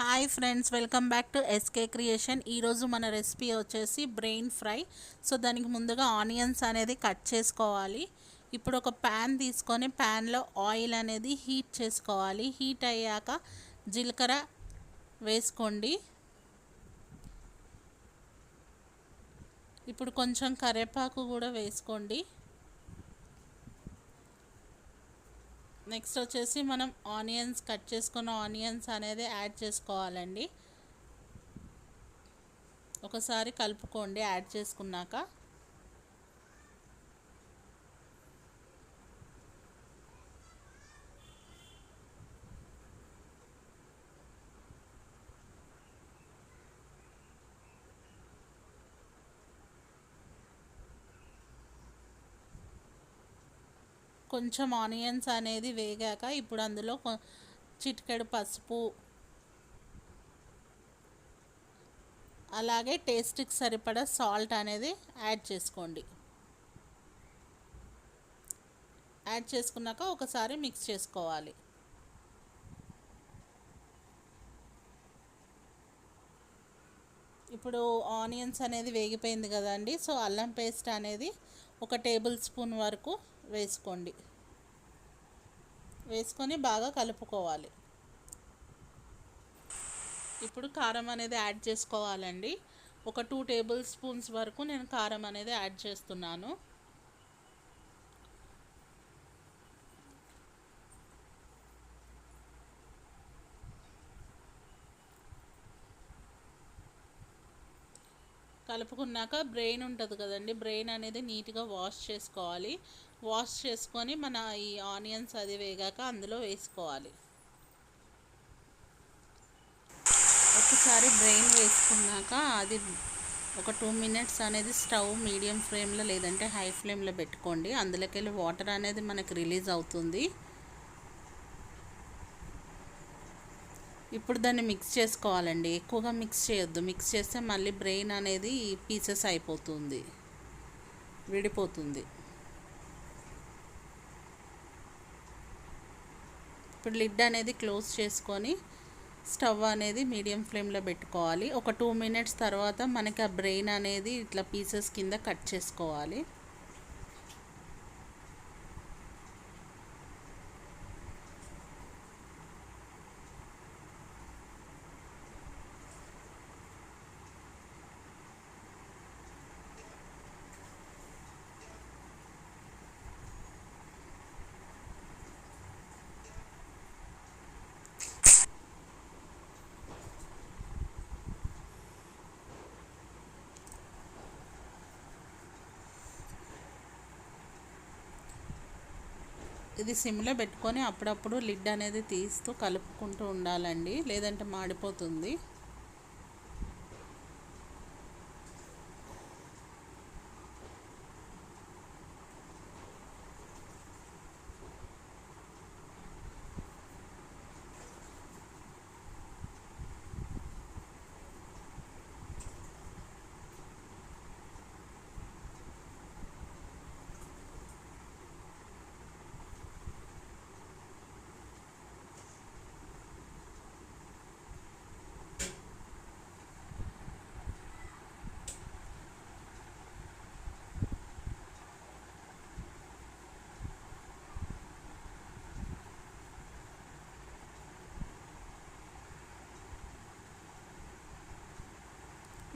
Hi friends welcome back to SK creation ఈరోజు మన recipe వచ్చేసి బ్రెయిన్ ఫ్రై. సో దానికి ముందుగా ఆనియన్స్ అనేది కట్ చేసుకోవాలి. ఇప్పుడు ఒక ప్యాన్ తీసుకొని ప్యాన్లో ఆయిల్ అనేది హీట్ చేసుకోవాలి. హీట్ అయ్యాక జీలకర్ర వేసుకోండి. ఇప్పుడు కొంచెం కరివేపాకు కూడా వేసుకోండి. నెక్స్ట్ వచ్చేసి మనం ఆనియన్స్ కట్ చేసుకున్న ఆనియన్స్ అనేది యాడ్ చేసుకోవాలండి. ఒకసారి కలుపుకోండి యాడ్ చేసుకున్నాక. కొంచెం ఆనియన్స్ అనేది వేగాక ఇప్పుడు అందులో చిటికెడు పసుపు. అలాగే టేస్ట్కి సరిపడా సాల్ట్ అనేది యాడ్ చేసుకోండి. యాడ్ చేసుకున్నాక ఒకసారి మిక్స్ చేసుకోవాలి. ఇప్పుడు ఆనియన్స్ అనేది వేగిపోయింది కదండి సో అల్లం పేస్ట్ అనేది ఒక టేబుల్ స్పూన్ వరకు వేసుకోండి. వేసుకొని బాగా కలుపుకోవాలి. ఇప్పుడు కారం అనేది యాడ్ చేసుకోవాలండి. ఒక టూ టేబుల్ స్పూన్స్ వరకు నేను కారం అనేది యాడ్ చేస్తున్నాను. కలుపుకున్నాక బ్రెయిన్ ఉంటుంది కదండి. బ్రెయిన్ అనేది నీట్గా వాష్ చేసుకోవాలి. వాష్ చేసుకొని మన ఈ ఆనియన్స్ అది వేగాక అందులో వేసుకోవాలి. ఒకసారి బ్రెయిన్ వేసుకున్నాక అది ఒక టూ మినిట్స్ అనేది స్టవ్ మీడియం ఫ్లేమ్లో లేదంటే హై ఫ్లేమ్లో పెట్టుకోండి. అందులోకెళ్ళి వాటర్ అనేది మనకు రిలీజ్ అవుతుంది. ఇప్పుడు దాన్ని మిక్స్ చేసుకోవాలండి. ఎక్కువగా మిక్స్ చేయొద్దు. మిక్స్ చేస్తే మళ్ళీ బ్రెయిన్ అనేది పీసెస్ అయిపోతుంది. విడిపోతుంది. ఇప్పుడు లిడ్ అనేది క్లోజ్ చేసుకొని స్టవ్ అనేది మీడియం ఫ్లేమ్లో పెట్టుకోవాలి. ఒక టూ మినిట్స్ తర్వాత మనకి ఆ బ్రెయిన్ అనేది ఇట్లా పీసెస్ కింద కట్ చేసుకోవాలి. ఇది సిమ్లో పెట్టుకొని అప్పుడప్పుడు లిడ్ అనేది తీస్తూ కలుపుకుంటూ ఉండాలండి. లేదంటే మాడిపోతుంది.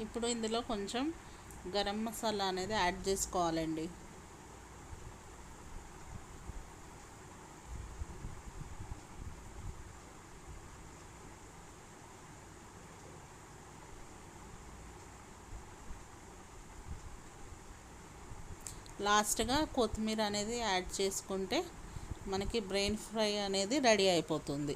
ఇప్పుడు ఇందులో కొంచెం గరం మసాలా అనేది యాడ్ చేసుకోవాలండి. లాస్ట్గా కొత్తిమీర అనేది యాడ్ చేసుకుంటే మనకి బ్రెయిన్ ఫ్రై అనేది రెడీ అయిపోతుంది.